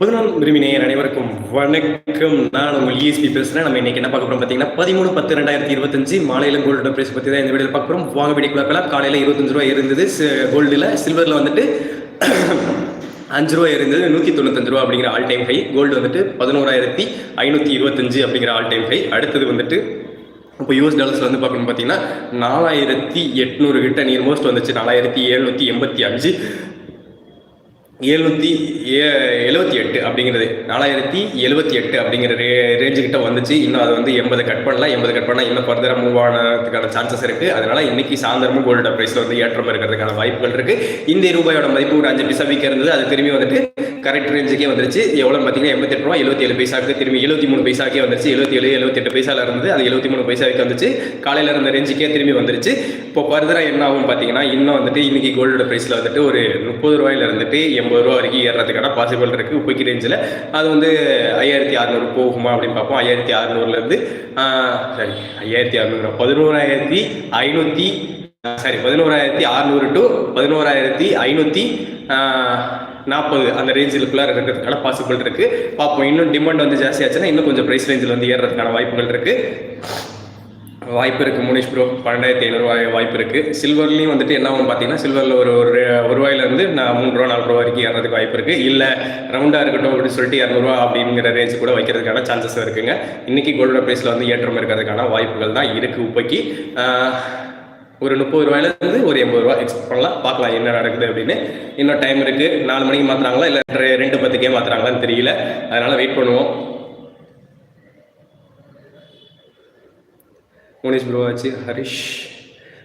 பதினாலு உரிமை நேயர் அனைவருக்கும் வணக்கம். நான் உங்கள் இஎஸ்பி பேசுறேன். நம்ம இன்னைக்கு என்ன பார்க்க போறோம் பார்த்தீங்கன்னா பதிமூணு பத்து ரெண்டாயிரத்தி இருபத்தஞ்சு மாலையில கோல்டு பிரைஸ் பத்தி தான் இந்த வீடியோ பார்க்க போறோம். வாங்க வீடியோ பார்க்கலாம் காலையில இருபத்தஞ்சு ரூபாய் இருந்தது கோல்டுல சில்வர்ல வந்துட்டு அஞ்சு ரூபா இருந்தது நூற்றி தொண்ணூத்தஞ்சு ரூபா அப்படிங்கிற ஆல் டைம் ஹை கோல்டு வந்துட்டு பதினோராயிரத்தி ஐநூற்றி இருபத்தஞ்சு அப்படிங்கிற ஆல் டைம் ஹை அடுத்தது வந்துட்டு இப்போ யூஎஸ் டாலர்ஸ் வந்து பார்க்கணும் பார்த்தீங்கன்னா நாலாயிரத்தி எட்நூறு கிட்ட நியர் மோஸ்ட் வந்துச்சு. நாலாயிரத்தி எழுநூற்றி எண்பத்தி அஞ்சு. எழுநூற்றி எழுபத்தி எட்டு அப்படிங்கிறது. நாலாயிரத்தி எழுபத்தி எட்டு அப்படிங்கிற ரே ரேஞ்சு கிட்ட வந்துச்சு. இன்னும் அது வந்து எண்பது கட் பண்ணலாம் எண்பது கட் பண்ணால் இன்னும் ஃபர்தராக மூவ் ஆனதுக்கான சான்சஸ் இருக்குது அதனால இன்னைக்கு சாயந்தரமும் கோல்டு ப்ரைஸில் வந்து ஏற்றம் இருக்கிறதுக்கான வாய்ப்புகள் இருக்குது இந்த ரூபாயோட மதிப்பு ஒரு அஞ்சு பைசா வீக்க இருந்தது. அது திரும்பி வந்துட்டு கரெக்ட் ரேஞ்சுக்கே வந்துருச்சு. எவ்வளோ பார்த்தீங்கன்னா எண்பத்தெட்டு ரூபா எழுபத்தி ஏழு பைசாக்கு திரும்பி எழுபத்தி மூணு பைசாக்கே வந்துருச்சு. எழுபத்தி ஏழு எழுபத்தெட்டு பைசால இருந்து அது எழுபத்தி மூணு பைசாவுக்கு வந்துச்சு காலையில் இருந்த ரேஞ்சுக்கே திரும்பி வந்துருச்சு. இப்போ ஃபர்தராக என்ன ஆகும் பார்த்தீங்கன்னா இன்னும் வந்துட்டு இன்னைக்கு கோல்டோட ப்ரைஸில் வந்துட்டு ஒரு முப்பது ரூபாயில இருந்துட்டு எண்பது ரூபா வரைக்கும் ஏறுறதுக்கான பாசிபிள் இருக்கு. இப்போக்கி ரேஞ்சில் அது வந்து ஐயாயிரத்தி அறநூறு போகுமா அப்படின்னு பார்ப்போம். ஐயாயிரத்தி அறநூறுலேருந்து சாரி ஐயாயிரத்தி அறநூறு பதினோராயிரத்தி ஐநூற்றி சாரி பதினோராயிரத்தி அறநூறு டு பதினோராயிரத்தி ஐநூற்றி நாற்பது அந்த ரேஞ்சிலுக்குள்ள இருக்கிறதுக்கான பாசிபிள் இருக்கு. பார்ப்போம் இன்னும் டிமாண்ட் வந்து ஜாஸ்தி ஆச்சுன்னா இன்னும் கொஞ்சம் ப்ரைஸ் ரேஞ்சில் வந்து ஏறுறதுக்கான வாய்ப்புகள் இருக்கு. வாய்ப்பு இருக்குது முனிஷ் ப்ரோ பன்னெண்டாயிரத்தி ஐநூறுரூவா வாய்ப்பு இருக்குது சில்வர்லேயும் வந்துட்டு என்ன ஆகும் பார்த்தீங்கன்னா சில்வரில் ஒரு ஒரு ரூபாயிலேருந்து நான் மூணு ரூபா நாலு ரூபா வரைக்கும் ஏறதுக்கு வாய்ப்பு இருக்குது இல்லை ரவுண்டாக இருக்கட்டும் அப்படின்னு சொல்லிட்டு இரநூறுவா அப்படிங்கிற ரேஞ்ச் கூட வைக்கிறதுக்கான சான்சஸ் இருக்குங்க. இன்னைக்கு கோல்டோட ப்ரைஸில் வந்து ஏற்றம் இருக்கிறதுக்கான வாய்ப்புகள் தான் இருக்குது இப்போக்கி ஒரு முப்பது ரூபாயிலேருந்து ஒரு எண்பது ரூபா எக்ஸ்பெக்ட் பண்ணலாம். பார்க்கலாம் என்ன நடக்குது அப்படின்னு. இன்னும் டைம் இருக்கு. நாலு மணிக்கு மாத்துறாங்களா? இல்லை ரெண்டு பத்துக்கே மாத்துறாங்களான்னு தெரியல. அதனால வெயிட் பண்ணுவோம். முனிஷ் ப்ரோ ஆச்சு. ஹரிஷ்.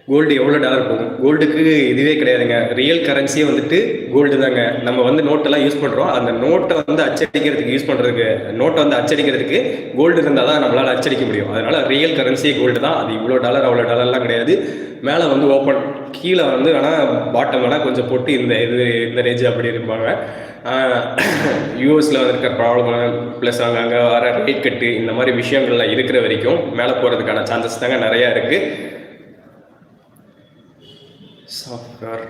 கோல்டு எவ்வளோ டாலர் போகும்? கோல்டுக்கு இதுவே கிடையாதுங்க. ரியல் கரன்சியே வந்துட்டு கோல்டு தாங்க. நம்ம வந்து நோட்டெல்லாம் யூஸ் பண்ணுறோம் அந்த நோட்டை வந்து அச்சடிக்கிறதுக்கு யூஸ் பண்ணுறதுக்கு நோட்டை வந்து அச்சடிக்கிறதுக்கு கோல்டு இருந்தால் தான் நம்மளால் அச்சடிக்க முடியும். அதனால் ரியல் கரன்சியே கோல்டு தான். அது இவ்வளோ டாலர் அவ்வளோ டாலர்லாம் கிடையாது. மேலே வந்து ஓப்பன் கீழே வந்து ஆனால் பாட்டம் வேணால் கொஞ்சம் போட்டு இந்த இது இந்த ரேஞ்சு அப்படி இருப்பாங்க. யூஎஸில் இருக்கிற ப்ராப்ளம் ப்ளஸ் அங்கே அங்கே வர ரேட் கட்டு இந்த மாதிரி விஷயங்கள்லாம் இருக்கிற வரைக்கும் மேலே போகிறதுக்கான சான்சஸ் தாங்க நிறையா இருக்குது software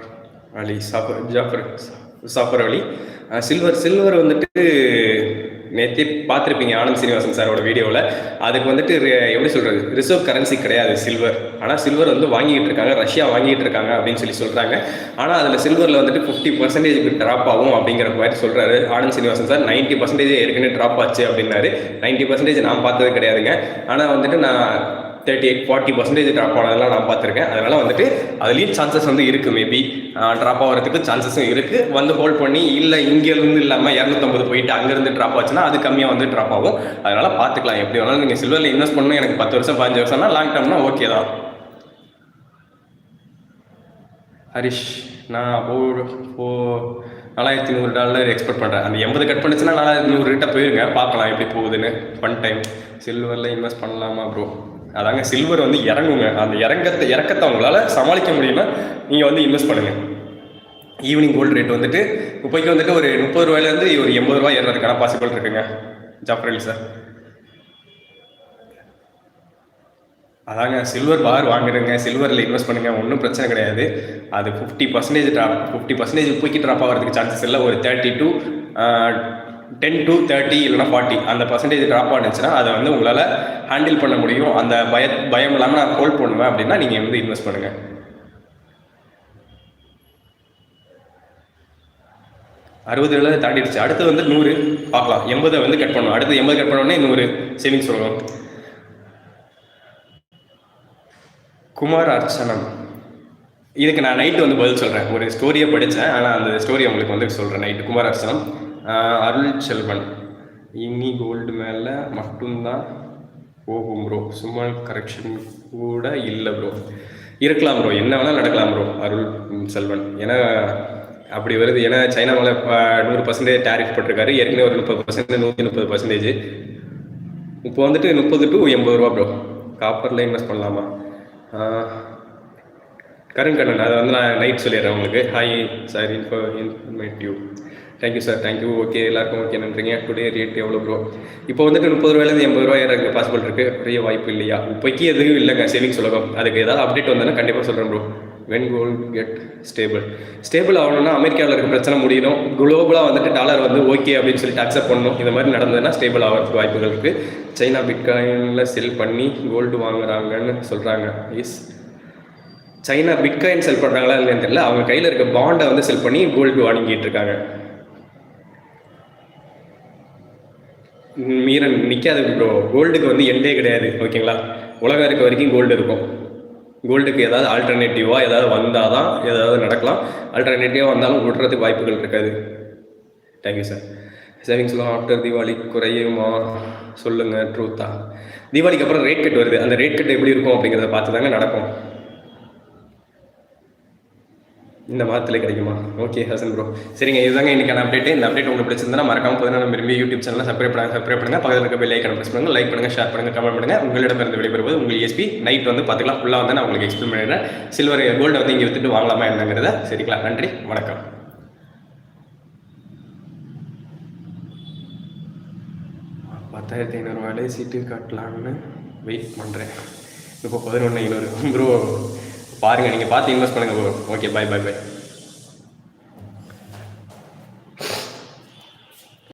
Ali Zafar Jafar Zafar Ali. Silver silver வந்துட்டு நேற்றே பார்த்துருப்பீங்க ஆனந்த் சீனிவாசன் சாரோட வீடியோவில் அதுக்கு வந்துட்டு எப்படி சொல்கிறது ரிசர்வ் கரன்சி கிடையாது சில்வர் ஆனால் சில்வர் வந்து வாங்கிட்டு இருக்காங்க ரஷ்யா வாங்கிட்டு இருக்காங்க அப்படின்னு சொல்லி சொல்கிறாங்க ஆனால் அதில் சில்வரில் வந்துட்டு ஃபிஃப்டி பர்சன்டேஜ் ட்ராப் ஆகும் அப்படிங்கிற மாதிரி சொல்கிறாரு Anand Srinivasan sir. Ninety percentage ஏற்கனவே ட்ராப் ஆச்சு அப்படின்னாரு. நைன்ட்டி பர்சன்டேஜ் நான் பார்த்தது கிடையாதுங்க. ஆனால் வந்துட்டு நான் thirty eight forty percentage drop ஆனதெல்லாம் நான் பார்த்துருக்கேன். அதனால் வந்துட்டு அதுலேயும் சான்சஸ் வந்து இருக்குது மேபி ட்ராப் ஆகிறதுக்கு சான்சஸும் இருக்குது வந்து ஹோல்ட் பண்ணி இல்லை இங்கேருந்து இல்லாமல் இரநூத்தம்பது போயிட்டு அங்கேருந்து ட்ராப் ஆச்சுன்னா அது கம்மியாக வந்து ட்ராப் ஆகும். அதனால் பார்த்துக்கலாம். எப்படி வேணாலும் நீங்கள் சில்வரில் இன்வெஸ்ட் பண்ணணும் எனக்கு பத்து வருஷம் பதினஞ்சு வருஷம்னா லாங் டேர்ம்னா ஓகே தான். ஹரிஷ் நான் அப்போ போ நாலாயிரத்தி நூறு டாலர் எக்ஸ்பெக்ட் பண்ணுறேன் அந்த எண்பது கட் பண்ணுச்சுன்னா நாலாயிரத்தி நூறு கிட்ட போயிருங்க. பார்க்கலாம் எப்படி போகுதுன்னு. ஃபன் டைம் சில்வரில் இன்வெஸ்ட் பண்ணலாமா ப்ரோ அதாங்க சில்வர் வந்து இறங்குங்க. அந்த இறங்கத்தை இறக்கத்தை அவங்களால சமாளிக்க முடியும்னா நீங்கள் வந்து இன்வெஸ்ட் பண்ணுங்கள் ஈவினிங் கோல்டு ரேட் வந்துட்டு இப்போக்கி வந்துட்டு ஒரு முப்பது ரூபாயிலேருந்து ஒரு எண்பது ரூபாய் ஏறுறதுக்கான பாசிபிள் இருக்குங்க. ஜாஃபர் சார் அதாங்க சில்வர் பார் வாங்கிடுங்க சில்வரில் இன்வெஸ்ட் பண்ணுங்க. ஒன்றும் பிரச்சனை கிடையாது. அது fifty percentage drop fifty percentage போய்க்கு drop ஆகிறதுக்கு சான்சஸ் இல்லை. ஒரு thirty to ten to thirty இல்லைனா ஃபார்ட்டி அந்த பர்சன்டேஜ் ட்ராப் ஆனிச்சுன்னா அதை வந்து உங்களால் ஹேண்டில் பண்ண முடியும். அந்த பய பயம் இல்லாமல் நான் ஹோல்ட் பண்ணுவேன் அப்படின்னா நீங்கள் வந்து இன்வெஸ்ட் பண்ணுங்கள் அறுபது எழுபது தாண்டிடுச்சு. அடுத்து வந்து நூறு. பார்க்கலாம். எண்பதை வந்து கட் பண்ணணும் அடுத்து எண்பது கட் பண்ணோடனே நூறு சேவிங்ஸ் வரும் குமார் அர்ச்சனம் இதுக்கு நான் நைட்டு வந்து பதில் சொல்கிறேன் ஒரு ஸ்டோரியை படித்தேன் ஆனால் அந்த ஸ்டோரி உங்களுக்கு வந்து சொல்கிறேன் நைட்டு குமார் அர்ச்சனம் அருள் செல்வன். இனி கோல்டு மேலே மட்டும்தான் போகும் ப்ரோ சும்மா கரெக்ஷன் கூட இல்லை ப்ரோ இருக்கலாம் ப்ரோ என்ன வேணால் நடக்கலாம் ப்ரோ அருள் செல்வன். ஏன்னா அப்படி வருது. ஏன்னா சைனா மேலே நூறு பர்சன்டேஜ் டேரிஃப் போட்டிருக்காரு. ஏற்கனவே ஒரு முப்பது பர்சன்டேஜ் நூற்றி முப்பது பர்சன்டேஜ் இப்போ வந்துட்டு முப்பது டு எண்பது ரூபா ப்ரோ காப்பரில் இன்வெஸ்ட் பண்ணலாமா? கரண் கண்ணன் அதை வந்து நான் நைட் சொல்லிடுறேன் உங்களுக்கு. Hi sir info informed you thank you sir thank you okay எல்லாருக்கும் ஓகே நன்றிங்க. டுடே ரேட் எவ்வளோ ப்ரோ இப்போ வந்துட்டு முப்பது ரூபாயிலேருந்து எண்பது ரூபாய் ஏறாங்க பாசிபிள் இருக்குது பெரிய வாய்ப்பு இல்லையா? இப்போக்கி எதுவும் இல்லைங்க சேவிங்ஸ் உலகம். அதுக்கு ஏதாவது அப்டேட் வந்தோன்னா கண்டிப்பாக சொல்கிறேன் bro when gold get stable stable ஆகணும்னா அமெரிக்காவில் இருக்க பிரச்சனை முடியணும். குளோபலாக வந்துட்டு டாலர் வந்து ஓகே அப்படின்னு சொல்லிட்டு அக்செப்ட் பண்ணணும். இந்த மாதிரி நடந்ததுன்னா ஸ்டேபிள் ஆகிறதுக்கு வாய்ப்புகள் இருக்குது சைனா பிட்காயினில் செல் பண்ணி கோல்டு வாங்குறாங்கன்னு சொல்கிறாங்க இஸ் சைனா பிட்காயின் செல் பண்ணுறாங்களா இல்லைன்னு தெரியல. அவங்க கையில் இருக்க பாண்டை வந்து செல் பண்ணி கோல்டு வாங்கிட்டு இருக்காங்க. மீறன் நிற்காது ப்ரோ கோல்டுக்கு வந்து எண்டே கிடையாது ஓகேங்களா? உலகம் இருக்க வரைக்கும் கோல்டு இருக்கும். கோல்டுக்கு ஏதாவது ஆல்டர்னேட்டிவாக ஏதாவது வந்தால் தான் ஏதாவது நடக்கலாம். ஆல்டர்னேட்டிவாக வந்தாலும் விடுறதுக்கு வாய்ப்புகள் இருக்காது. தேங்க்யூ சார் சேவிங்ஸ்லாம் ஆஃப்டர் தீபாவளி குறையுமா? சொல்லுங்கள் ட்ரூத்தா தீபாவளிக்கு அப்புறம் ரேட் கட் வருது. அந்த ரேட் கட் எப்படி இருக்கும் அப்படிங்கிறத பார்த்து தாங்க நடக்கும். இந்த மாதத்தில் கிடைக்குமா? ஓகே ஹசன் ப்ரோ சரிங்க இதுதாங்க இன்னைக்கான அப்டேட் இந்த அப்டேட் உங்களுக்கு பிடிச்சிருந்தா மறக்காம பதினாறு விரும்பி யூடியூப் சேனல் சப்ஸ்கிரைப் பண்ணுங்க சப்ஸ்கிரைப் பண்ணுங்க. பக்கத்தில் இருக்க பெல் ஐக்கன் ப்ரெஸ் பண்ணுங்க. லைக் பண்ணுங்க ஷேர் பண்ணுங்க கமெண்ட் பண்ணுங்க. உங்களிடம் இருந்து விடைபெறுவது உங்கள் எஸ்பி நைட் வந்து பார்த்துக்கலாம். ஃபுல்லாக வந்து நான் உங்களுக்கு எக்ஸ்பிளைன் பண்ணிடுறேன். சில்வர் கோல்டு வந்து இங்கே வித்துட்டு வாங்கலாமா என்னங்கிறத சரிங்களா? நன்றி வணக்கம். பத்தாயிரத்தி ஐநூறுரூவாயிலே சீட்டு கட்டலான்னு வெயிட் பண்ணுறேன் இப்போ பதினொன்று ஐநூறு. ப்ரோ பாருங்கள் நீங்கள் பார்த்து இன்வெஸ்ட் பண்ணுங்கள் ஓகே பை பை பை